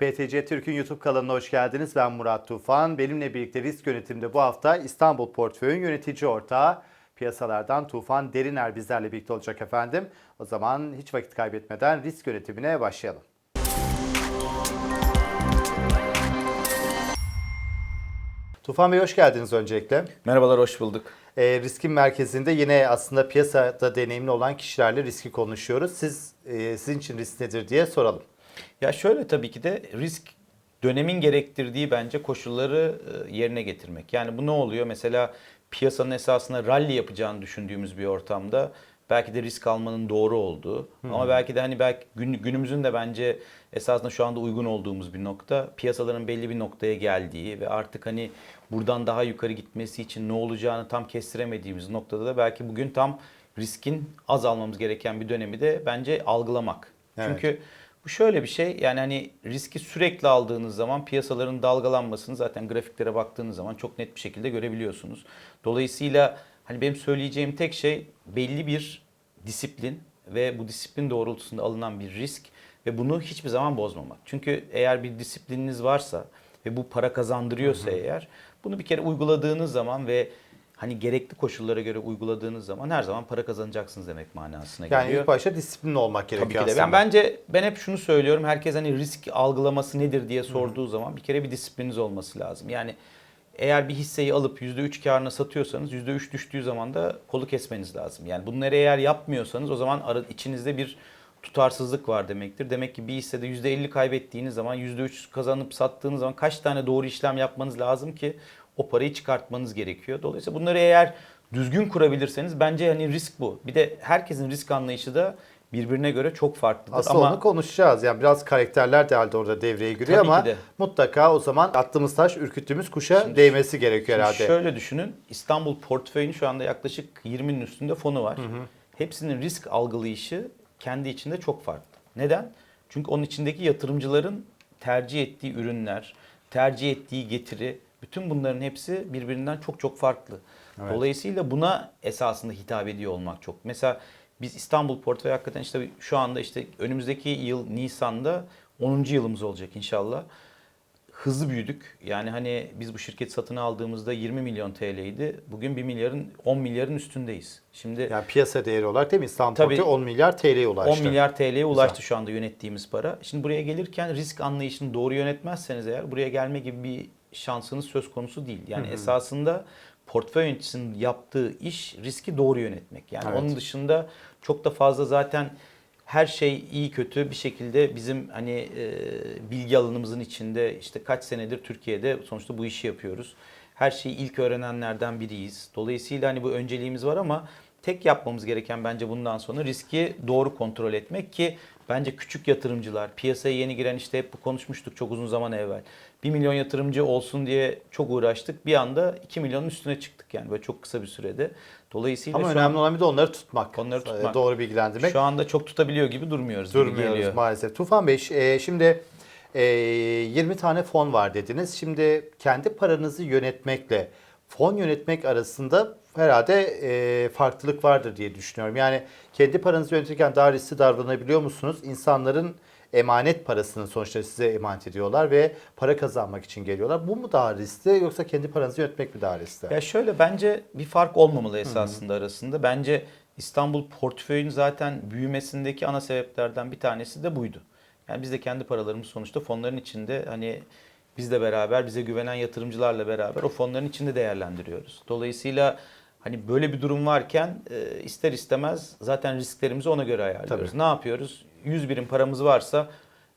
BTC Türk'ün YouTube kanalına hoş geldiniz. Ben Murat Tufan. Benimle birlikte risk yönetimde bu hafta İstanbul Portföy'ün yönetici ortağı piyasalardan Tufan Deriner bizlerle birlikte olacak efendim. O zaman hiç vakit kaybetmeden risk yönetimine başlayalım. Tufan Bey hoş geldiniz öncelikle. Merhabalar, hoş bulduk. E, riskin merkezinde yine aslında piyasada deneyimli olan kişilerle riski konuşuyoruz. Siz e, sizin için risk nedir diye soralım. Ya şöyle tabii ki de risk dönemin gerektirdiği bence koşulları e, yerine getirmek. Yani bu ne oluyor? Mesela piyasanın esasında rally yapacağını düşündüğümüz bir ortamda belki de risk almanın doğru olduğu ama belki de hani belki gün, günümüzün de bence esasında şu anda uygun olduğumuz bir nokta piyasaların belli bir noktaya geldiği ve artık hani buradan daha yukarı gitmesi için ne olacağını tam kestiremediğimiz noktada da belki bugün tam riskin az almamız gereken bir dönemi de bence algılamak. Evet. Çünkü bu şöyle bir şey yani hani riski sürekli aldığınız zaman piyasaların dalgalanmasını zaten grafiklere baktığınız zaman çok net bir şekilde görebiliyorsunuz. Dolayısıyla hani benim söyleyeceğim tek şey belli bir disiplin ve bu disiplin doğrultusunda alınan bir risk ve bunu hiçbir zaman bozmamak. Çünkü eğer bir disiplininiz varsa ve bu para kazandırıyorsa eğer bunu bir kere uyguladığınız zaman ve hani gerekli koşullara göre uyguladığınız zaman her zaman para kazanacaksınız demek manasına Yani geliyor. ilk başta disiplinli olmak Tabii gerekiyor ki de. aslında. Ben bence ben hep şunu söylüyorum. Herkes hani risk algılaması nedir diye sorduğu zaman bir kere bir disiplininiz olması lazım. Yani eğer bir hisseyi alıp %3 karına satıyorsanız %3 düştüğü zaman da kolu kesmeniz lazım. Yani bunları eğer yapmıyorsanız o zaman ara- içinizde bir tutarsızlık var demektir. Demek ki bir hissede %50 kaybettiğiniz zaman %3 kazanıp sattığınız zaman kaç tane doğru işlem yapmanız lazım ki o parayı çıkartmanız gerekiyor. Dolayısıyla bunları eğer düzgün kurabilirseniz bence hani risk bu. Bir de herkesin risk anlayışı da birbirine göre çok farklıdır. Aslında Ama onu konuşacağız. Yani biraz karakterler de halde orada devreye giriyor ama de. mutlaka o zaman attığımız taş ürküttüğümüz kuşa Şimdi- değmesi gerekiyor Şimdi herhalde. Şöyle düşünün. İstanbul portföyünün şu anda yaklaşık 20'nin üstünde fonu var. Hepsinin risk algılayışı kendi içinde çok farklı. Neden? Çünkü onun içindeki yatırımcıların tercih ettiği ürünler, tercih ettiği getiri, bütün bunların hepsi birbirinden çok çok farklı. Evet. Dolayısıyla buna esasında hitap ediyor olmak çok. Mesela biz İstanbul portföyü hakikaten işte şu anda işte önümüzdeki yıl Nisan'da 10. yılımız olacak inşallah hızlı büyüdük. Yani hani biz bu şirket satın aldığımızda 20 milyon TL'ydi. Bugün 1 milyarın 10 milyarın üstündeyiz. Şimdi Yani piyasa değeri olarak değil mi? İstanbul Tabii. Portföy 10 milyar TL'ye ulaştı. 10 milyar TL'ye ulaştı şu anda yönettiğimiz para. Şimdi buraya gelirken risk anlayışını doğru yönetmezseniz eğer buraya gelme gibi bir şansınız söz konusu değil. Yani esasında portföy yöneticisinin yaptığı iş riski doğru yönetmek. Yani Evet. onun dışında çok da fazla zaten her şey iyi kötü bir şekilde bizim hani e, bilgi alanımızın içinde işte kaç senedir Türkiye'de sonuçta bu işi yapıyoruz. Her şeyi ilk öğrenenlerden biriyiz. Dolayısıyla hani bu önceliğimiz var ama tek yapmamız gereken bence bundan sonra riski doğru kontrol etmek ki bence küçük yatırımcılar, piyasaya yeni giren işte hep bu konuşmuştuk çok uzun zaman evvel. 1 milyon yatırımcı olsun diye çok uğraştık. Bir anda 2 milyonun üstüne çıktık yani böyle çok kısa bir sürede. Dolayısıyla Ama önemli an, olan bir de onları tutmak. Onları tutmak. Ee, Doğru bilgilendirmek. şu anda çok tutabiliyor gibi durmuyoruz. gibi Durmuyoruz geliyor. maalesef. Tufan Bey e, şimdi e, 20 tane fon var dediniz. Şimdi kendi paranızı yönetmekle fon yönetmek arasında herhalde e, farklılık vardır diye düşünüyorum. Yani kendi paranızı yönetirken daha riskli davranabiliyor musunuz? İnsanların emanet parasını sonuçta size emanet ediyorlar ve para kazanmak için geliyorlar. Bu mu daha riskli yoksa kendi paranızı yönetmek mi daha riskli? Ya şöyle bence bir fark olmamalı esasında arasında. Bence İstanbul portföyün zaten büyümesindeki ana sebeplerden bir tanesi de buydu. Yani biz de kendi paralarımız sonuçta fonların içinde hani bizle beraber bize güvenen yatırımcılarla beraber o fonların içinde değerlendiriyoruz. Dolayısıyla hani böyle bir durum varken e, ister istemez zaten risklerimizi ona göre ayarlıyoruz. Tabii. Ne yapıyoruz? 100 birim paramız varsa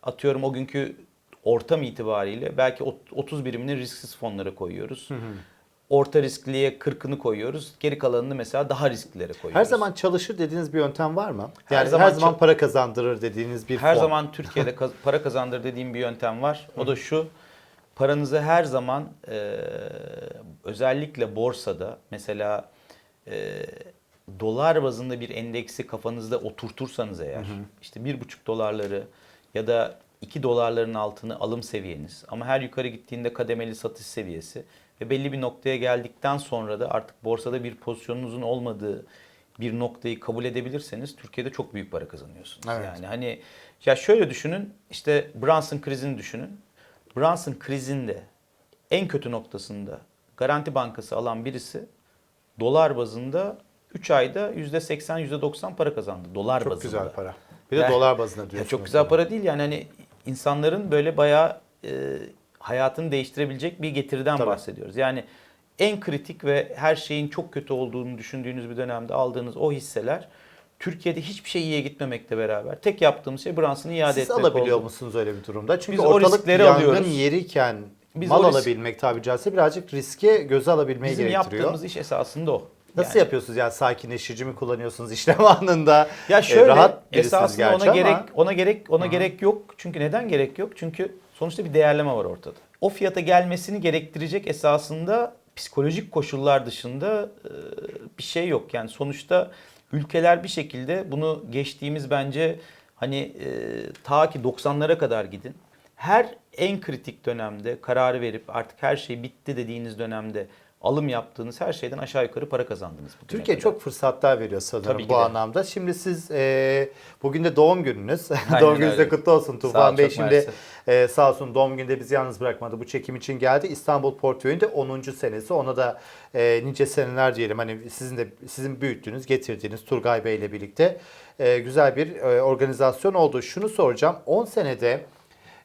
atıyorum o günkü ortam itibariyle belki ot- 30 birimini risksiz fonlara koyuyoruz. Orta riskliye 40'ını koyuyoruz. Geri kalanını mesela daha risklilere koyuyoruz. Her zaman çalışır dediğiniz bir yöntem var mı? Her Yani her zaman zaman, çal- para kazandırır dediğiniz bir her fon. zaman Türkiye'de kaz- para kazandır dediğim bir yöntem var. O da şu. Paranızı her zaman e, özellikle borsada mesela e, dolar bazında bir endeksi kafanızda oturtursanız eğer işte bir buçuk dolarları ya da 2 dolarların altını alım seviyeniz ama her yukarı gittiğinde kademeli satış seviyesi ve belli bir noktaya geldikten sonra da artık borsada bir pozisyonunuzun olmadığı bir noktayı kabul edebilirseniz Türkiye'de çok büyük para kazanıyorsunuz. Evet. Yani hani Ya şöyle düşünün, işte Brunson krizini düşünün. Brunson krizinde en kötü noktasında Garanti Bankası alan birisi dolar bazında 3 ayda %80 %90 para kazandı. Dolar Çok bazında. güzel para. Bir de Yani- dolar bazında Ya diyorsunuz. çok güzel para değil yani hani insanların böyle bayağı e, hayatını değiştirebilecek bir getiriden Tabii. bahsediyoruz. Yani en kritik ve her şeyin çok kötü olduğunu düşündüğünüz bir dönemde aldığınız o hisseler Türkiye'de hiçbir şey iyiye gitmemekle beraber tek yaptığımız şey Brunson'ı iade Siz etmek alabiliyor oldu. musunuz öyle bir durumda? Çünkü Biz ortalık yangın alıyoruz. yeriyken Biz mal risk- alabilmek tabiri caizse birazcık riske göze alabilmeyi Bizim gerektiriyor. yaptığımız iş esasında o. Nasıl Yani- yapıyorsunuz? Yani sakinleştirici mi kullanıyorsunuz işlem anında? Ya E, şöyle rahat birisiniz esasında ona ama- gerek ona gerek ona gerek yok. Çünkü neden gerek yok? Çünkü sonuçta bir değerleme var ortada. O fiyata gelmesini gerektirecek esasında psikolojik koşullar dışında e, bir şey yok. Yani sonuçta ülkeler bir şekilde bunu geçtiğimiz bence hani e, ta ki 90'lara kadar gidin. Her en kritik dönemde kararı verip artık her şey bitti dediğiniz dönemde alım yaptığınız her şeyden aşağı yukarı para kazandınız. Türkiye kadar. çok fırsatlar veriyor sanırım Tabii bu de. anlamda. Şimdi siz e, bugün de doğum gününüz. Doğum gününüz de kutlu olsun Tufan Bey. Şimdi mersi. e, sağ olsun doğum günde bizi yalnız bırakmadı. Bu çekim için geldi. İstanbul Portföyü'nde 10. senesi. Ona da e, nice seneler diyelim. Hani sizin de sizin büyüttüğünüz, getirdiğiniz Turgay Bey ile birlikte e, güzel bir e, organizasyon oldu. Şunu soracağım. 10 senede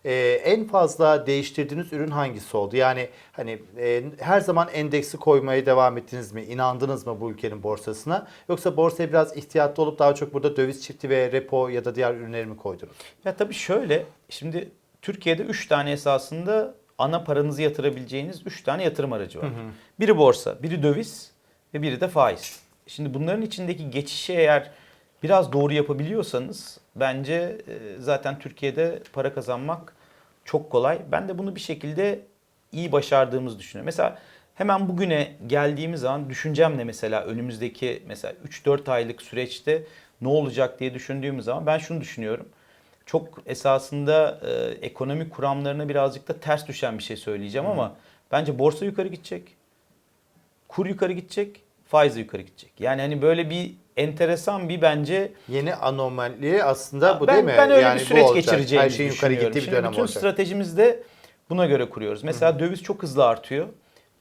e, en fazla değiştirdiğiniz ürün hangisi oldu? Yani hani e, her zaman endeksi koymaya devam ettiniz mi? İnandınız mı bu ülkenin borsasına? Yoksa borsaya biraz ihtiyatlı olup daha çok burada döviz çifti ve repo ya da diğer ürünleri mi koydunuz? Ya tabii şöyle, şimdi Türkiye'de 3 tane esasında ana paranızı yatırabileceğiniz 3 tane yatırım aracı var. Biri borsa, biri döviz ve biri de faiz. Şimdi bunların içindeki geçişi eğer biraz doğru yapabiliyorsanız bence e, zaten Türkiye'de para kazanmak çok kolay. Ben de bunu bir şekilde iyi başardığımızı düşünüyorum. Mesela hemen bugüne geldiğimiz zaman düşüncem ne mesela önümüzdeki mesela 3-4 aylık süreçte ne olacak diye düşündüğümüz zaman ben şunu düşünüyorum. Çok esasında e, ekonomi kuramlarına birazcık da ters düşen bir şey söyleyeceğim ama bence borsa yukarı gidecek. Kur yukarı gidecek, faiz de yukarı gidecek. Yani hani böyle bir enteresan bir bence Yeni anomali aslında bu ben, değil mi? Ben öyle yani bir süreç olacak. geçireceğimizi Her şeyin yukarı gittiği bir dönem bütün olacak. stratejimizi de buna göre kuruyoruz. Mesela döviz çok hızlı artıyor.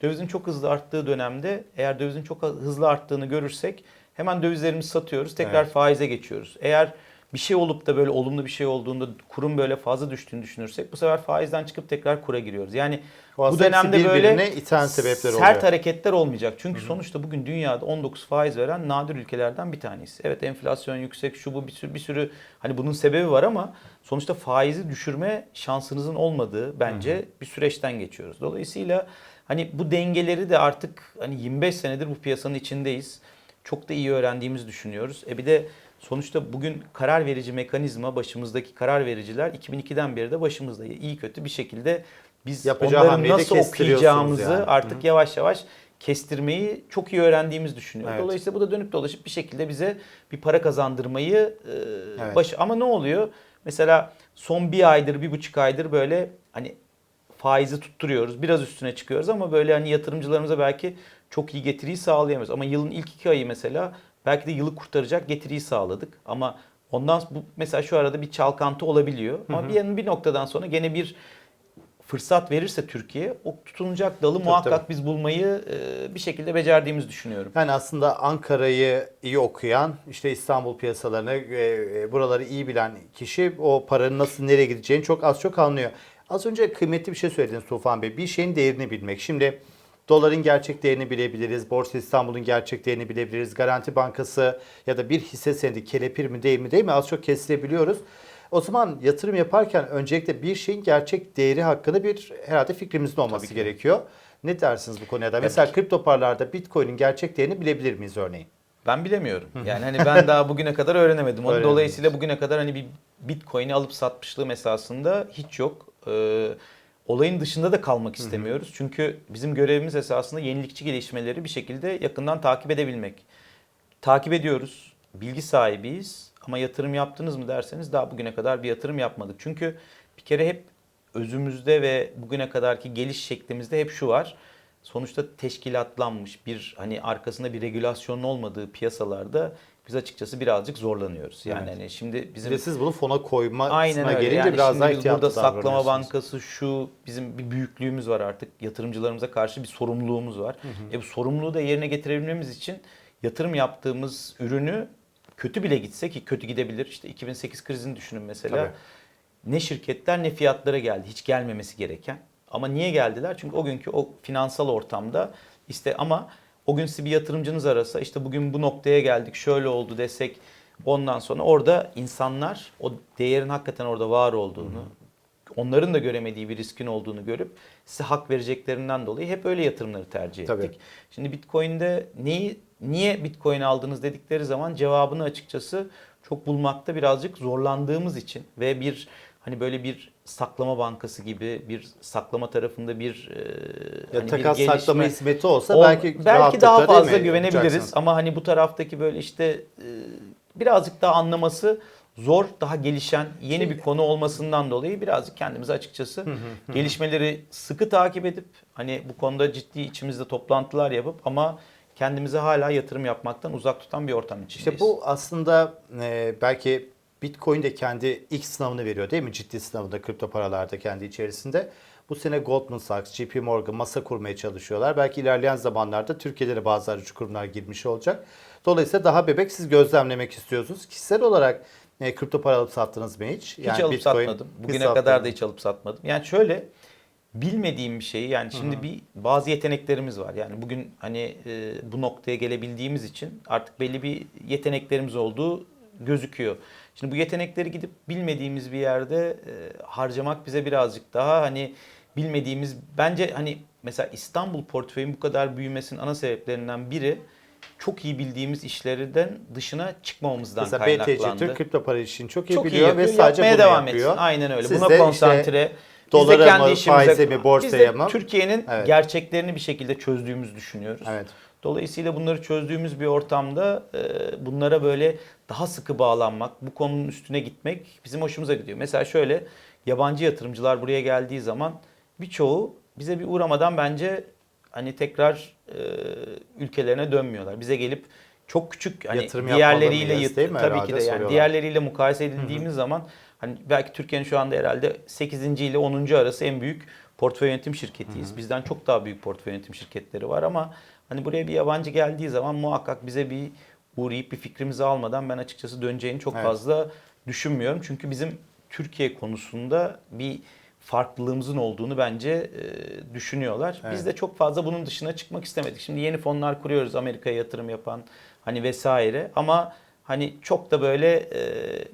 Dövizin çok hızlı arttığı dönemde eğer dövizin çok hızlı arttığını görürsek hemen dövizlerimizi satıyoruz. Tekrar Evet. faize geçiyoruz. Eğer bir şey olup da böyle olumlu bir şey olduğunda kurun böyle fazla düştüğünü düşünürsek bu sefer faizden çıkıp tekrar kura giriyoruz. Yani bu dönemde böyle iten sebepler sert oluyor. hareketler olmayacak. Çünkü sonuçta bugün dünyada 19 faiz veren nadir ülkelerden bir tanesi. Evet enflasyon yüksek şu bu bir sürü, bir sürü hani bunun sebebi var ama sonuçta faizi düşürme şansınızın olmadığı bence bir süreçten geçiyoruz. Dolayısıyla hani bu dengeleri de artık hani 25 senedir bu piyasanın içindeyiz. Çok da iyi öğrendiğimizi düşünüyoruz. E bir de sonuçta bugün karar verici mekanizma başımızdaki karar vericiler 2002'den beri de başımızda iyi kötü bir şekilde biz Yapacağı onları hamleyi de nasıl okuyacağımızı yani. artık yavaş yavaş kestirmeyi çok iyi öğrendiğimizi düşünüyorum. Evet. Dolayısıyla bu da dönüp dolaşıp bir şekilde bize bir para kazandırmayı e, Evet. baş ama ne oluyor? Mesela son bir aydır, bir buçuk aydır böyle hani faizi tutturuyoruz. Biraz üstüne çıkıyoruz ama böyle hani yatırımcılarımıza belki çok iyi getiriyi sağlayamıyoruz. Ama yılın ilk iki ayı mesela belki de yılı kurtaracak getiriyi sağladık. Ama ondan bu mesela şu arada bir çalkantı olabiliyor. Ama bir yanın bir noktadan sonra gene bir fırsat verirse Türkiye o tutunacak dalı muhakkak tabii. biz bulmayı e, bir şekilde becerdiğimizi düşünüyorum. Yani aslında Ankara'yı iyi okuyan, işte İstanbul piyasalarını, e, e, buraları iyi bilen kişi o paranın nasıl nereye gideceğini çok az çok anlıyor. Az önce kıymetli bir şey söylediniz Tufan Bey. Bir şeyin değerini bilmek. Şimdi doların gerçek değerini bilebiliriz. Borsa İstanbul'un gerçek değerini bilebiliriz. Garanti Bankası ya da bir hisse senedi kelepir mi değil mi değil mi az çok kestirebiliyoruz. O zaman yatırım yaparken öncelikle bir şeyin gerçek değeri hakkında bir herhalde fikrimizin olması Tabii ki. gerekiyor. Ne dersiniz bu konuya da? Mesela kripto paralarda Bitcoin'in gerçek değerini bilebilir miyiz örneğin? Ben bilemiyorum. Yani hani ben daha bugüne kadar öğrenemedim. Onu dolayısıyla bugüne kadar hani bir Bitcoin'i alıp satmışlığım esasında hiç yok. Ee, olayın dışında da kalmak istemiyoruz. Çünkü bizim görevimiz esasında yenilikçi gelişmeleri bir şekilde yakından takip edebilmek. Takip ediyoruz. Bilgi sahibiyiz. Ama yatırım yaptınız mı derseniz daha bugüne kadar bir yatırım yapmadık. Çünkü bir kere hep özümüzde ve bugüne kadarki geliş şeklimizde hep şu var. Sonuçta teşkilatlanmış bir hani arkasında bir regülasyonun olmadığı piyasalarda biz açıkçası birazcık zorlanıyoruz. Yani Evet. hani şimdi bizim de siz bunu fona koyma Aynen öyle. gelince Yani biraz daha ihtiyatlı burada saklama bankası şu bizim bir büyüklüğümüz var artık. Yatırımcılarımıza karşı bir sorumluluğumuz var. E bu sorumluluğu da yerine getirebilmemiz için yatırım yaptığımız ürünü kötü bile gitse ki kötü gidebilir. İşte 2008 krizini düşünün mesela. Tabii. Ne şirketler ne fiyatlara geldi. Hiç gelmemesi gereken. Ama niye geldiler? Çünkü o günkü o finansal ortamda işte ama o gün sizi bir yatırımcınız arasa işte bugün bu noktaya geldik şöyle oldu desek ondan sonra orada insanlar o değerin hakikaten orada var olduğunu onların da göremediği bir riskin olduğunu görüp size hak vereceklerinden dolayı hep öyle yatırımları tercih ettik. Tabii. Şimdi Bitcoin'de neyi niye Bitcoin aldınız dedikleri zaman cevabını açıkçası çok bulmakta birazcık zorlandığımız için ve bir hani böyle bir saklama bankası gibi bir saklama tarafında bir e, Ya hani bir takas gelişme- saklama hizmeti olsa Ol- belki belki daha fazla güvenebiliriz ama hani bu taraftaki böyle işte e, birazcık daha anlaması zor, daha gelişen yeni bir konu olmasından dolayı birazcık kendimizi açıkçası gelişmeleri sıkı takip edip hani bu konuda ciddi içimizde toplantılar yapıp ama kendimizi hala yatırım yapmaktan uzak tutan bir ortam içindeyiz. İşte bu aslında e, belki Bitcoin de kendi ilk sınavını veriyor değil mi? Ciddi sınavında kripto paralarda kendi içerisinde. Bu sene Goldman Sachs, JP Morgan masa kurmaya çalışıyorlar. Belki ilerleyen zamanlarda Türkiye'de de bazı aracı kurumlar girmiş olacak. Dolayısıyla daha bebek siz gözlemlemek istiyorsunuz. Kişisel olarak e, kripto para alıp sattınız mı hiç? Hiç alıp satmadım. hiç Bugüne kadar da hiç alıp satmadım. Yani şöyle bilmediğim bir şeyi yani şimdi bir bazı yeteneklerimiz var. Yani bugün hani e, bu noktaya gelebildiğimiz için artık belli bir yeteneklerimiz olduğu gözüküyor. Şimdi bu yetenekleri gidip bilmediğimiz bir yerde e, harcamak bize birazcık daha hani bilmediğimiz bence hani mesela İstanbul portföyün bu kadar büyümesinin ana sebeplerinden biri çok iyi bildiğimiz işlerden dışına çıkmamamızdan Mesela kaynaklandı. BTC Türk kripto para işini çok iyi Çok iyi biliyor yapıyor, ve sadece bunu devam yapıyor. etsin. Aynen öyle. Siz Buna işte konsantre. Biz dolara mı, işimize, faize mi, borsaya mı? Türkiye'nin Evet. gerçeklerini bir şekilde çözdüğümüzü düşünüyoruz. Evet. Dolayısıyla bunları çözdüğümüz bir ortamda e, bunlara böyle daha sıkı bağlanmak, bu konunun üstüne gitmek bizim hoşumuza gidiyor. Mesela şöyle yabancı yatırımcılar buraya geldiği zaman birçoğu bize bir uğramadan bence hani tekrar e, ülkelerine dönmüyorlar. Bize gelip çok küçük hani Yatırım diğerleriyle yapmalı mıyız yat- değil mi tabii ki de yani diğerleriyle mukayese edildiğimiz zaman hani belki Türkiye'nin şu anda herhalde 8. ile 10. arası en büyük portföy yönetim şirketiyiz. Bizden çok daha büyük portföy yönetim şirketleri var ama hani buraya bir yabancı geldiği zaman muhakkak bize bir uğrayıp bir fikrimizi almadan ben açıkçası döneceğini çok Evet. fazla düşünmüyorum. Çünkü bizim Türkiye konusunda bir farklılığımızın olduğunu bence e, düşünüyorlar. Evet. Biz de çok fazla bunun dışına çıkmak istemedik. Şimdi yeni fonlar kuruyoruz Amerika'ya yatırım yapan hani vesaire ama hani çok da böyle e,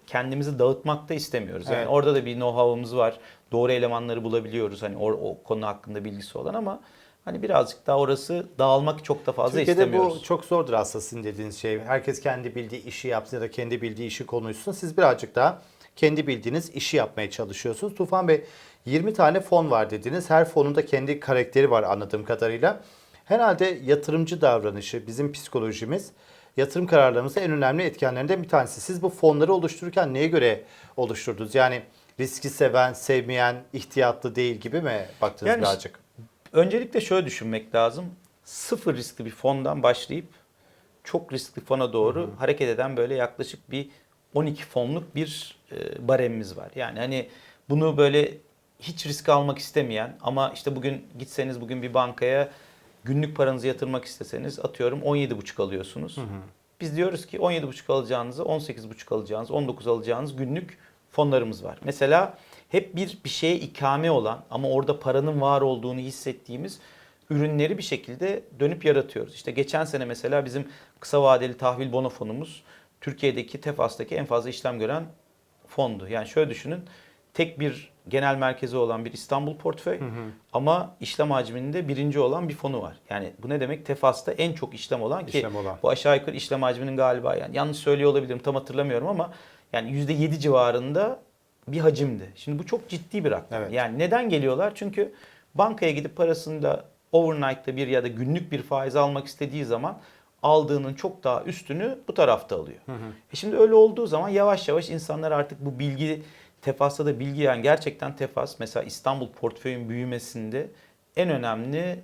kendimizi dağıtmak da istemiyoruz. Yani Evet. orada da bir know-how'ımız var. Doğru elemanları bulabiliyoruz hani o, o konu hakkında bilgisi olan ama hani birazcık daha orası dağılmak çok da fazla Türkiye'de istemiyoruz. bu çok zordur aslında sizin dediğiniz şey. Herkes kendi bildiği işi yapsın ya da kendi bildiği işi konuşsun. Siz birazcık daha kendi bildiğiniz işi yapmaya çalışıyorsunuz. Tufan Bey 20 tane fon var dediniz. Her fonun da kendi karakteri var anladığım kadarıyla. Herhalde yatırımcı davranışı, bizim psikolojimiz yatırım kararlarımızda en önemli etkenlerinden bir tanesi. Siz bu fonları oluştururken neye göre oluşturdunuz? Yani riski seven, sevmeyen, ihtiyatlı değil gibi mi baktınız Yani birazcık? Öncelikle şöyle düşünmek lazım. Sıfır riskli bir fondan başlayıp çok riskli fona doğru hareket eden böyle yaklaşık bir 12 fonluk bir e, baremimiz var. Yani hani bunu böyle hiç risk almak istemeyen ama işte bugün gitseniz bugün bir bankaya günlük paranızı yatırmak isteseniz atıyorum 17,5 alıyorsunuz. Biz diyoruz ki 17,5 alacağınızı 18,5 alacağınız 19 alacağınız günlük fonlarımız var. Mesela hep bir bir şeye ikame olan ama orada paranın var olduğunu hissettiğimiz ürünleri bir şekilde dönüp yaratıyoruz. İşte geçen sene mesela bizim kısa vadeli tahvil bono fonumuz Türkiye'deki Tefas'taki en fazla işlem gören fondu. Yani şöyle düşünün tek bir genel merkezi olan bir İstanbul portföy ama işlem hacminde birinci olan bir fonu var. Yani bu ne demek? Tefas'ta en çok işlem olan ki İşlem olan. bu aşağı yukarı işlem hacminin galiba yani yanlış söylüyor olabilirim tam hatırlamıyorum ama yani %7 civarında bir hacimdi. Şimdi bu çok ciddi bir rakam. Evet. Yani neden geliyorlar? Çünkü bankaya gidip parasında overnight'ta bir ya da günlük bir faiz almak istediği zaman aldığının çok daha üstünü bu tarafta alıyor. E şimdi öyle olduğu zaman yavaş yavaş insanlar artık bu bilgi Tefas'ta da bilgi yani gerçekten Tefas mesela İstanbul portföyün büyümesinde en önemli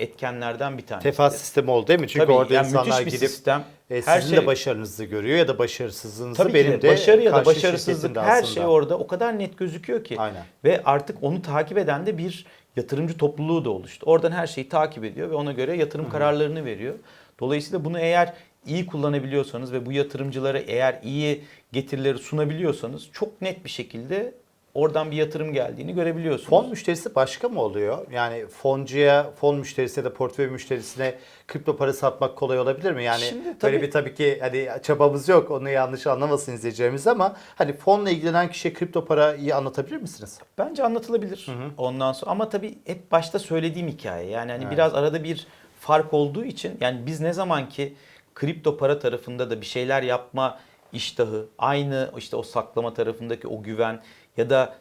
etkenlerden bir tanesi. Tefas sistemi oldu değil mi? Çünkü Tabii, orada yani insanlar müthiş bir gidip sistem. e, Her sizin şey- de başarınızı görüyor ya da başarısızlığınızı Tabii benim de de başarı ya da başarısızlık her aslında. şey orada o kadar net gözüküyor ki. Aynen. Ve artık onu takip eden de bir yatırımcı topluluğu da oluştu. Oradan her şeyi takip ediyor ve ona göre yatırım kararlarını veriyor. Dolayısıyla bunu eğer iyi kullanabiliyorsanız ve bu yatırımcılara eğer iyi getirileri sunabiliyorsanız çok net bir şekilde oradan bir yatırım geldiğini görebiliyorsunuz. Fon müşterisi başka mı oluyor? Yani foncuya, fon müşterisine de portföy müşterisine kripto para satmak kolay olabilir mi? Yani Şimdi böyle tabii- bir tabii ki hani çabamız yok. Onu yanlış anlamasın izleyeceğimiz ama hani fonla ilgilenen kişiye kripto parayı anlatabilir misiniz? Bence anlatılabilir ondan sonra ama tabii hep başta söylediğim hikaye yani hani Evet. biraz arada bir fark olduğu için yani biz ne zaman ki kripto para tarafında da bir şeyler yapma iştahı aynı işte o saklama tarafındaki o güven ya da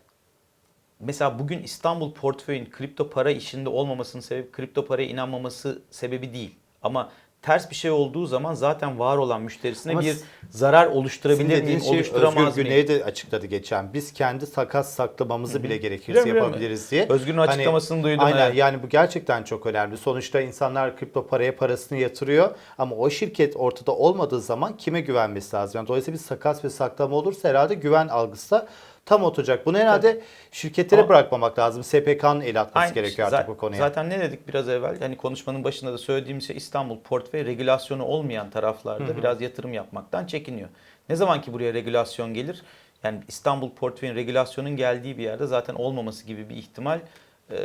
mesela bugün İstanbul portföyün kripto para işinde olmamasının sebebi kripto paraya inanmaması sebebi değil. Ama ters bir şey olduğu zaman zaten var olan müşterisine Ama bir zarar oluşturabilir miyim, şey oluşturamaz Özgür? Güney de açıkladı geçen. Biz kendi takas saklamamızı bile gerekirse Biliyorum, biliyorum. yapabiliriz diye. Özgür'ün Hani- açıklamasını duydum. Aynen evet. yani bu gerçekten çok önemli. Sonuçta insanlar kripto paraya parasını yatırıyor ama o şirket ortada olmadığı zaman kime güvenmesi lazım? Yani dolayısıyla bir takas ve saklama olursa herhalde güven algısı da tam oturacak. Bunu herhalde şirketlere Ama- bırakmamak lazım. SPK'nın el atması Aynı- gerekiyor za- artık bu konuya. Zaten ne dedik biraz evvel? Hani konuşmanın başında da söylediğim şey İstanbul portföy regülasyonu olmayan taraflarda biraz yatırım yapmaktan çekiniyor. Ne zaman ki buraya regülasyon gelir? Yani İstanbul portföyün regülasyonun geldiği bir yerde zaten olmaması gibi bir ihtimal e,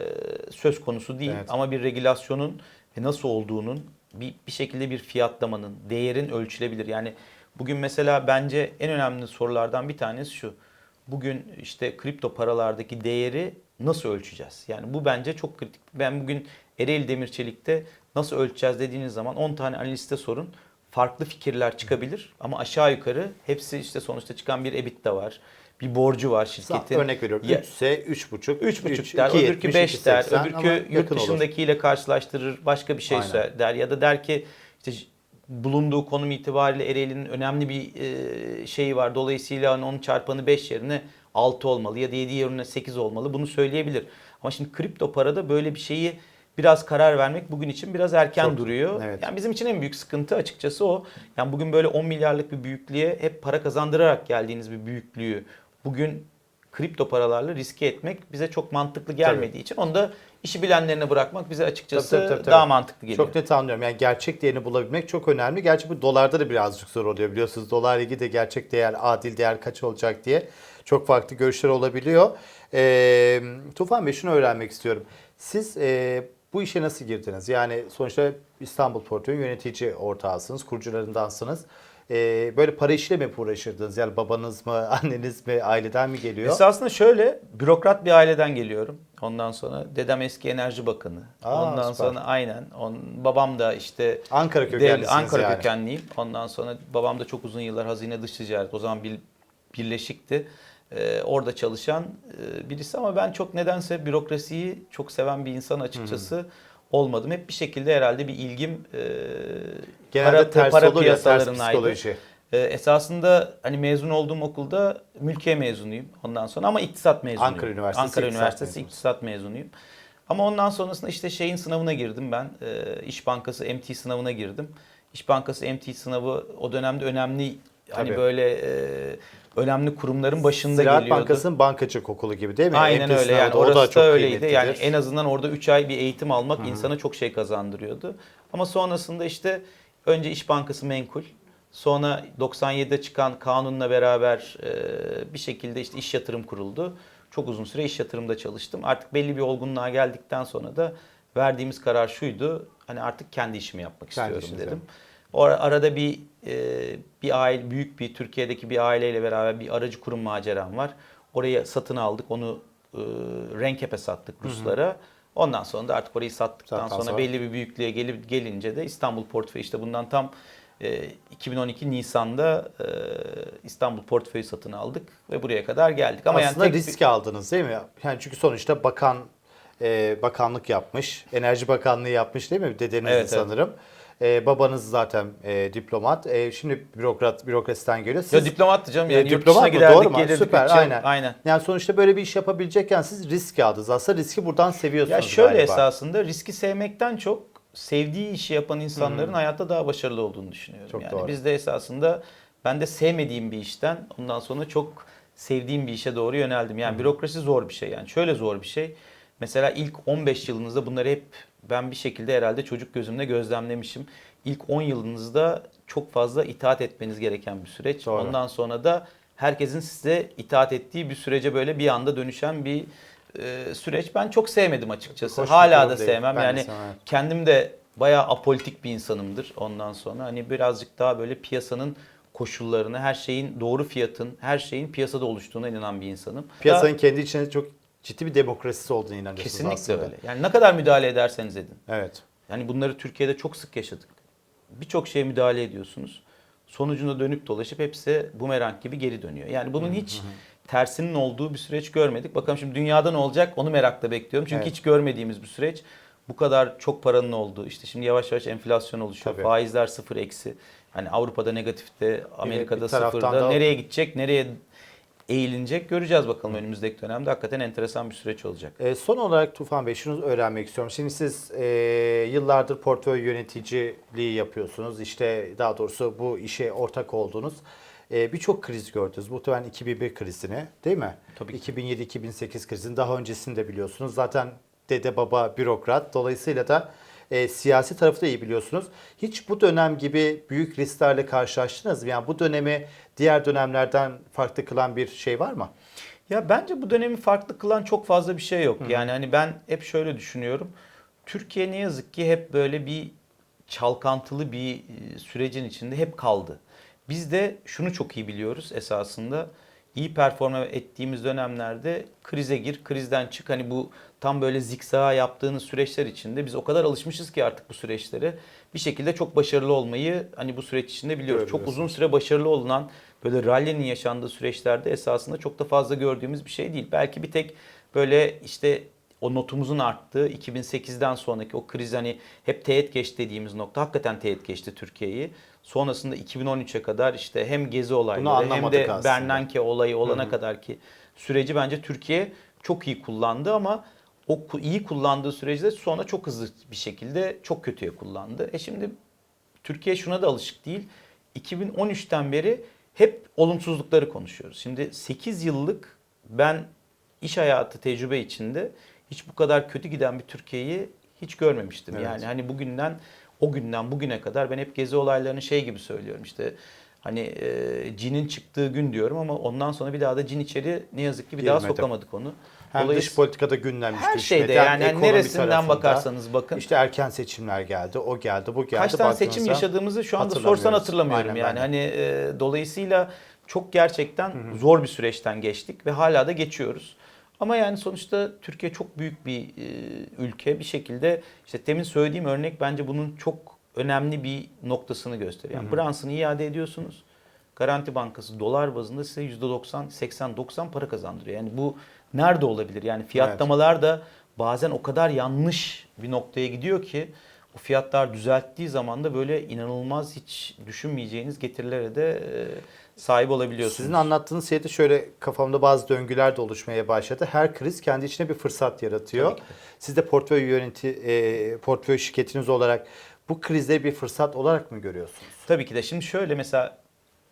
söz konusu değil. Evet. Ama bir regülasyonun ve nasıl olduğunun bir, bir şekilde bir fiyatlamanın, değerin ölçülebilir. Yani bugün mesela bence en önemli sorulardan bir tanesi şu. Bugün işte kripto paralardaki değeri nasıl ölçeceğiz? Yani bu bence çok kritik. Ben bugün Ereğli Demirçelik'te nasıl ölçeceğiz dediğiniz zaman 10 tane analiste sorun. Farklı fikirler çıkabilir ama aşağı yukarı hepsi işte sonuçta çıkan bir EBITDA var. Bir borcu var şirketin. Örnek veriyorum. Ya- 3 ise 3,5. 3,5 der, öbürkü 5 der, öbürkü yurt olur. dışındakiyle karşılaştırır, başka bir şey Aynen. der ya da der ki işte bulunduğu konum itibariyle Ereğli'nin önemli bir e, şeyi var. Dolayısıyla hani onun çarpanı 5 yerine 6 olmalı ya da 7 yerine 8 olmalı. Bunu söyleyebilir. Ama şimdi kripto parada böyle bir şeyi biraz karar vermek bugün için biraz erken Çok, duruyor. evet. Yani bizim için en büyük sıkıntı açıkçası o. Yani bugün böyle 10 milyarlık bir büyüklüğe hep para kazandırarak geldiğiniz bir büyüklüğü bugün kripto paralarla riske etmek bize çok mantıklı gelmediği için onu da işi bilenlerine bırakmak bize açıkçası Tabii, tabii, tabii, tabii. daha mantıklı geliyor. Çok net anlıyorum. Yani gerçek değerini bulabilmek çok önemli. Gerçi bu dolarda da birazcık zor oluyor biliyorsunuz. Dolar ligi de gerçek değer, adil değer kaç olacak diye çok farklı görüşler olabiliyor. Ee, Tufan Bey şunu öğrenmek istiyorum. Siz e, bu işe nasıl girdiniz? Yani sonuçta İstanbul Portföy'ün yönetici ortağısınız, kurucularındansınız. Ee, böyle para işle mi uğraşırdınız? Yani babanız mı, anneniz mi, aileden mi geliyor? Esasında şöyle bürokrat bir aileden geliyorum. Ondan sonra dedem eski enerji bakanı. Aa, Ondan süper. sonra aynen. On, babam da işte Ankara kökenlisiniz Ankara yani. kökenliyim. Ondan sonra babam da çok uzun yıllar hazine dış ticaret. O zaman bir, birleşikti. Ee, orada çalışan e, birisi ama ben çok nedense bürokrasiyi çok seven bir insan açıkçası olmadım. Hep bir şekilde herhalde bir ilgim e, Genelde para, ters para olur ya, ters psikoloji. Ee, esasında hani mezun olduğum okulda mülkiye mezunuyum ondan sonra ama iktisat mezunuyum. Ankara Üniversitesi Ankara İktisat Üniversitesi mezunusun. iktisat mezunuyum. Ama ondan sonrasında işte şeyin sınavına girdim ben. Ee, İş Bankası MT sınavına girdim. İş Bankası MT sınavı o dönemde önemli hani Tabii. böyle e, önemli kurumların başında Ziraat geliyordu. Bankası'nın bankacılık okulu gibi değil mi? Aynen öyle yani sınavı da, o orası da, çok öyleydi. Yani en azından orada 3 ay bir eğitim almak insana çok şey kazandırıyordu. Ama sonrasında işte önce İş Bankası menkul. Sonra 97'de çıkan kanunla beraber e, bir şekilde işte iş yatırım kuruldu. Çok uzun süre iş yatırımda çalıştım. Artık belli bir olgunluğa geldikten sonra da verdiğimiz karar şuydu. Hani artık kendi işimi yapmak Kendi istiyorum işinizi dedim. O ara- arada bir bir aile büyük bir Türkiye'deki bir aileyle beraber bir aracı kurum maceram var. Orayı satın aldık. Onu e, Renkep'e sattık Ruslara. Ondan sonra da artık orayı sattıktan Sattan sonra, sonra. belli bir büyüklüğe gelip gelince de İstanbul Portföy işte bundan tam e, 2012 Nisan'da e, İstanbul Portföy'ü satın aldık ve buraya kadar geldik. Ama Aslında yani tek bir- risk aldınız değil mi? Yani çünkü sonuçta bakan e, bakanlık yapmış, Enerji Bakanlığı yapmış değil mi dedeniz Evet, evet. E, babanız zaten e, diplomat. E, şimdi bürokrat bürokrasiden geliyor. Ya diplomattı canım yani E, diplomat mı? Doğru giderdik mu? gelirdik. Süper, bütçe- aynen. aynen. Yani sonuçta böyle bir iş yapabilecekken siz risk aldınız. Aslında riski buradan seviyorsunuz Ya şöyle galiba. esasında riski sevmekten çok sevdiği işi yapan insanların hayatta daha başarılı olduğunu düşünüyorum. Çok yani doğru. biz de esasında ben de sevmediğim bir işten ondan sonra çok sevdiğim bir işe doğru yöneldim. Yani bürokrasi zor bir şey. Yani şöyle zor bir şey. Mesela ilk 15 yılınızda bunları hep ben bir şekilde herhalde çocuk gözümle gözlemlemişim. İlk 10 yılınızda çok fazla itaat etmeniz gereken bir süreç. Doğru. Ondan sonra da herkesin size itaat ettiği bir sürece böyle bir anda dönüşen bir e, süreç. Ben çok sevmedim açıkçası. Hoş Hala da değil. sevmem. Ben de yani sevmem, evet. kendim de bayağı apolitik bir insanımdır ondan sonra. Hani birazcık daha böyle piyasanın koşullarını, her şeyin doğru fiyatın, her şeyin piyasada oluştuğuna inanan bir insanım. Piyasanın Da kendi içinde çok ciddi bir demokrasisi olduğunu inanıyorsunuz kesinlikle aslında. öyle. Yani ne kadar müdahale ederseniz edin. Evet. Yani bunları Türkiye'de çok sık yaşadık. Birçok şeye müdahale ediyorsunuz. Sonucunda dönüp dolaşıp hepsi bumerang gibi geri dönüyor. Yani bunun hiç tersinin olduğu bir süreç görmedik. Bakalım şimdi dünyada ne olacak onu merakla bekliyorum. Çünkü Evet. hiç görmediğimiz bir süreç. Bu kadar çok paranın olduğu, işte şimdi yavaş yavaş enflasyon oluşuyor. Tabii. Faizler sıfır eksi. Hani Avrupa'da negatifte, Amerika'da taraftan sıfırda. da- Nereye gidecek, nereye eğilinecek göreceğiz bakalım önümüzdeki dönemde. Hakikaten enteresan bir süreç olacak. E, son olarak Tufan Bey şunu öğrenmek istiyorum. Şimdi siz e, yıllardır portföy yöneticiliği yapıyorsunuz. İşte daha doğrusu bu işe ortak oldunuz. E, Birçok kriz gördünüz. Muhtemelen 2001 krizini değil mi? Tabii ki. 2007-2008 krizini daha öncesini de biliyorsunuz. Zaten dede baba bürokrat. Dolayısıyla da e, siyasi tarafı da iyi biliyorsunuz. Hiç bu dönem gibi büyük risklerle karşılaştınız mı? Yani bu dönemi diğer dönemlerden farklı kılan bir şey var mı? Ya bence bu dönemi farklı kılan çok fazla bir şey yok. Yani hani ben hep şöyle düşünüyorum. Türkiye ne yazık ki hep böyle bir çalkantılı bir e, sürecin içinde hep kaldı. Biz de şunu çok iyi biliyoruz esasında. İyi performa ettiğimiz dönemlerde krize gir, krizden çık. Hani bu tam böyle zikzak yaptığınız süreçler içinde biz o kadar alışmışız ki artık bu süreçlere. Bir şekilde çok başarılı olmayı hani bu süreç içinde biliyoruz. Çok uzun süre başarılı olunan böyle rally'nin yaşandığı süreçlerde esasında çok da fazla gördüğümüz bir şey değil. Belki bir tek böyle işte o notumuzun arttığı 2008'den sonraki o kriz hani hep teğet geç dediğimiz nokta hakikaten teğet geçti Türkiye'yi. Sonrasında 2013'e kadar işte hem gezi olayları hem de aslında. Bernanke olayı olana kadar ki süreci bence Türkiye çok iyi kullandı ama o iyi kullandığı süreci sonra çok hızlı bir şekilde çok kötüye kullandı. E şimdi Türkiye şuna da alışık değil. 2013'ten beri hep olumsuzlukları konuşuyoruz. Şimdi 8 yıllık ben iş hayatı tecrübe içinde hiç bu kadar kötü giden bir Türkiye'yi hiç görmemiştim. Evet. Yani hani bugünden o günden bugüne kadar ben hep gezi olaylarını şey gibi söylüyorum işte hani e, cinin çıktığı gün diyorum ama ondan sonra bir daha da cin içeri ne yazık ki bir daha Girmedi. sokamadık onu. Hem dış Dolayısıyla- politikada gündemmiş her düşmedi, şeyde yani, ekonomi neresinden tarafında. bakarsanız bakın. İşte erken seçimler geldi, o geldi, bu geldi. Kaç tane seçim yaşadığımızı şu anda sorsan hatırlamıyorum Aynen, yani. aynen. Hani e, dolayısıyla çok gerçekten zor bir süreçten geçtik ve hala da geçiyoruz. Ama yani sonuçta Türkiye çok büyük bir e, ülke bir şekilde işte demin söylediğim örnek bence bunun çok önemli bir noktasını gösteriyor. Yani Brunson'ı iade ediyorsunuz. Garanti Bankası dolar bazında size %90, 80, 90 para kazandırıyor. Yani bu nerede olabilir? Yani fiyatlamalar da bazen o kadar yanlış bir noktaya gidiyor ki o fiyatlar düzelttiği zaman da böyle inanılmaz hiç düşünmeyeceğiniz getirilere de e, sahip olabiliyorsunuz. Sizin anlattığınız şeyde şöyle kafamda bazı döngüler de oluşmaya başladı. Her kriz kendi içine bir fırsat yaratıyor. Siz de portföy yöneti, e, portföy şirketiniz olarak bu krizleri bir fırsat olarak mı görüyorsunuz? Tabii ki de. Şimdi şöyle mesela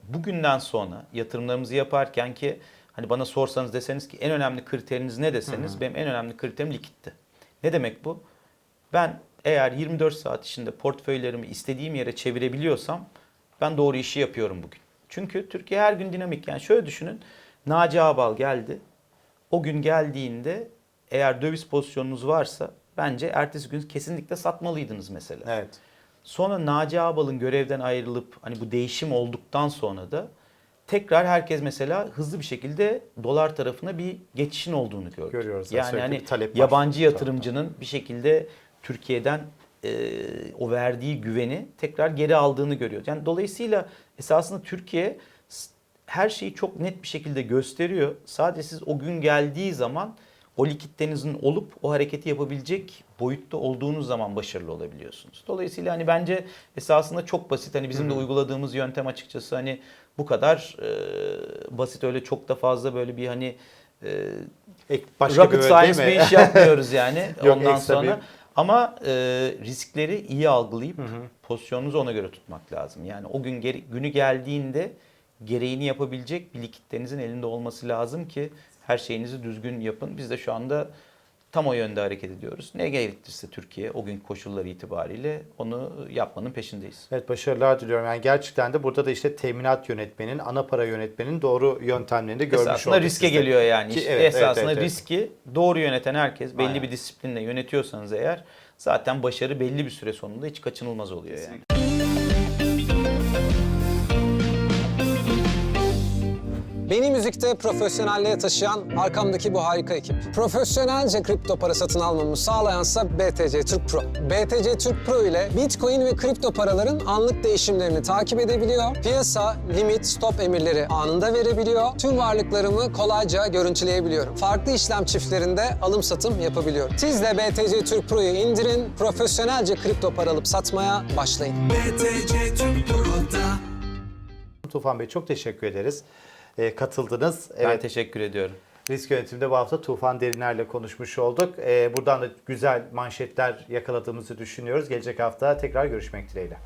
bugünden sonra yatırımlarımızı yaparken ki hani bana sorsanız deseniz ki en önemli kriteriniz ne deseniz benim en önemli kriterim likitti. Ne demek bu? Ben eğer 24 saat içinde portföylerimi istediğim yere çevirebiliyorsam ben doğru işi yapıyorum bugün. Çünkü Türkiye her gün dinamik. Yani şöyle düşünün. Naci Ağbal geldi. O gün geldiğinde eğer döviz pozisyonunuz varsa bence ertesi gün kesinlikle satmalıydınız mesela. Evet. Sonra Naci Ağbal'ın görevden ayrılıp hani bu değişim olduktan sonra da tekrar herkes mesela hızlı bir şekilde dolar tarafına bir geçişin olduğunu gördük. Görüyoruz. Yani Sürekli hani yabancı yatırımcının bir şekilde Türkiye'den e, o verdiği güveni tekrar geri aldığını görüyoruz. Yani dolayısıyla esasında Türkiye her şeyi çok net bir şekilde gösteriyor. Sadece siz o gün geldiği zaman o likiditenizin olup o hareketi yapabilecek boyutta olduğunuz zaman başarılı olabiliyorsunuz. Dolayısıyla hani bence esasında çok basit. Hani bizim de uyguladığımız yöntem açıkçası hani bu kadar e, basit öyle çok da fazla böyle bir hani e, Ek, başka rocket bir science bir iş yapmıyoruz yani Yok, ondan sonra. bir- Ama e, riskleri iyi algılayıp pozisyonunuzu ona göre tutmak lazım. Yani o gün geri- günü geldiğinde gereğini yapabilecek bir likiditenizin elinde olması lazım ki her şeyinizi düzgün yapın. Biz de şu anda tam o yönde hareket ediyoruz. Ne gerektirse Türkiye o gün koşulları itibariyle onu yapmanın peşindeyiz. Evet başarılar diliyorum. Yani gerçekten de burada da işte teminat yönetmenin, ana para yönetmenin doğru yöntemlerini de görmüş Esasında olduk riske siz de. geliyor yani. Ki İşte evet, Esasında evet, evet. riski doğru yöneten herkes belli Aynen. bir disiplinle yönetiyorsanız eğer zaten başarı belli bir süre sonunda hiç kaçınılmaz oluyor yani. Beni müzikte profesyonelliğe taşıyan arkamdaki bu harika ekip. Profesyonelce kripto para satın almamı sağlayansa BTC Türk Pro. BTC Türk Pro ile Bitcoin ve kripto paraların anlık değişimlerini takip edebiliyor. Piyasa, limit, stop emirleri anında verebiliyor. Tüm varlıklarımı kolayca görüntüleyebiliyorum. Farklı işlem çiftlerinde alım satım yapabiliyorum. Siz de BTC Türk Pro'yu indirin, profesyonelce kripto para alıp satmaya başlayın. BTC Türk Pro'da Tufan Bey çok teşekkür ederiz. Ee, katıldınız. Ben Evet, teşekkür ediyorum. risk yönetiminde bu hafta Tufan Deriner'le konuşmuş olduk. Ee, buradan da güzel manşetler yakaladığımızı düşünüyoruz. Gelecek hafta tekrar görüşmek dileğiyle.